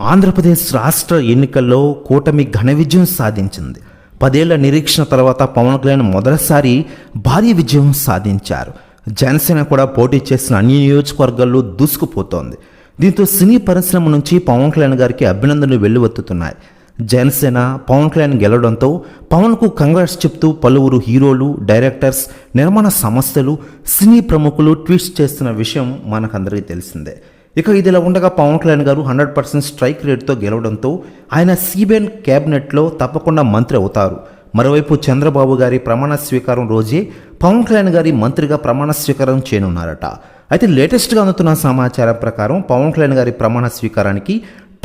ఆంధ్రప్రదేశ్ రాష్ట్ర ఎన్నికల్లో కూటమి ఘన విజయం సాధించింది. పదేళ్ళ నిరీక్షణ తర్వాత పవన్ కళ్యాణ్ మొదటిసారి భారీ విజయం సాధించారు. జనసేన కూడా పోటీ చేసిన అన్ని నియోజకవర్గాల్లో దూసుకుపోతోంది. దీంతో సినీ పరిశ్రమ నుంచి పవన్ కళ్యాణ్ గారికి అభినందనలు వెల్లువెత్తుతున్నాయి. జనసేన పవన్ కళ్యాణ్ గెలవడంతో పవన్కు కంగ్రాట్స్ చెప్తూ పలువురు హీరోలు డైరెక్టర్స్ నిర్మాణ సంస్థలు సినీ ప్రముఖులు ట్వీట్స్ చేస్తున్న విషయం మనకందరికీ తెలిసిందే. ఇక ఇదిలా ఉండగా పవన్ కళ్యాణ్ గారు హండ్రెడ్ పర్సెంట్ స్ట్రైక్ రేట్తో గెలవడంతో ఆయన సీబీఎన్ క్యాబినెట్లో తప్పకుండా మంత్రి అవుతారు. మరోవైపు చంద్రబాబు గారి ప్రమాణ స్వీకారం రోజే పవన్ కళ్యాణ్ గారి మంత్రిగా ప్రమాణ స్వీకారం చేయనున్నారట. అయితే లేటెస్ట్గా అందుతున్న సమాచారం ప్రకారం పవన్ కళ్యాణ్ గారి ప్రమాణ స్వీకారానికి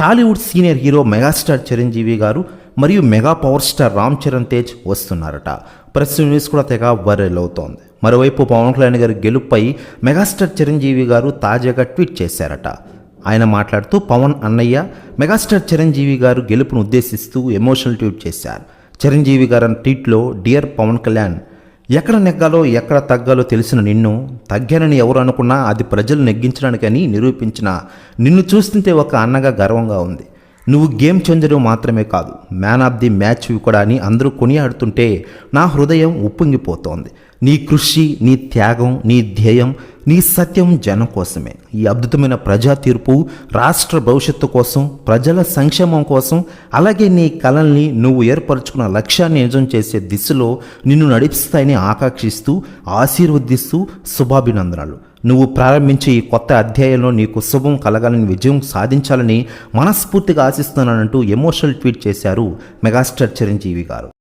Tollywood senior hero megastar Chiranjeevi గారు మరియు mega power star Ram Charan Tej వస్తున్నారట. ప్రస్తుత న్యూస్ కూడా తెగ వైరల్ అవుతోంది. మరోవైపు పవన్ కళ్యాణ్ గారి గెలుపుపై మెగాస్టార్ చిరంజీవి గారు తాజాగా ట్వీట్ చేశారట. ఆయన మాట్లాడుతూ పవన్ అన్నయ్య మెగాస్టార్ చిరంజీవి గారు గెలుపును ఉద్దేశిస్తూ ఎమోషనల్ ట్వీట్ చేశారు. చిరంజీవి గారు అన్న ట్వీట్లో డియర్ పవన్ కళ్యాణ్ ఎక్కడ నెగ్గాలో ఎక్కడ తగ్గాలో తెలిసిన నిన్ను తగ్గానని ఎవరు అనుకున్నా అది ప్రజలు నెగ్గించడానికని నిరూపించిన నిన్ను చూస్తుంటే ఒక అన్నగా గర్వంగా ఉంది. నువ్వు గేమ్ చెందడం మాత్రమే కాదు మ్యాన్ ఆఫ్ ది మ్యాచ్ కూడా అని అందరూ కొనియాడుతుంటే నా హృదయం ఉప్పొంగిపోతోంది. నీ కృషి నీ త్యాగం నీ ధ్యేయం నీ సత్యం జనం కోసమే. ఈ అద్భుతమైన ప్రజా తీర్పు రాష్ట్ర భవిష్యత్తు కోసం ప్రజల సంక్షేమం కోసం అలాగే నీ కళల్ని నువ్వు ఏర్పరచుకున్న లక్ష్యాన్ని నిజం చేసే దిశలో నిన్ను నడిపిస్తాయని ఆకాంక్షిస్తూ ఆశీర్వదిస్తూ శుభాభినందనలు. నువ్వు ప్రారంభించే ఈ కొత్త అధ్యాయంలో నీకు శుభం కలగాలని విజయం సాధించాలని మనస్ఫూర్తిగా ఆశిస్తున్నానంటూ ఎమోషనల్ ట్వీట్ చేశారు మెగాస్టార్ చిరంజీవి గారు.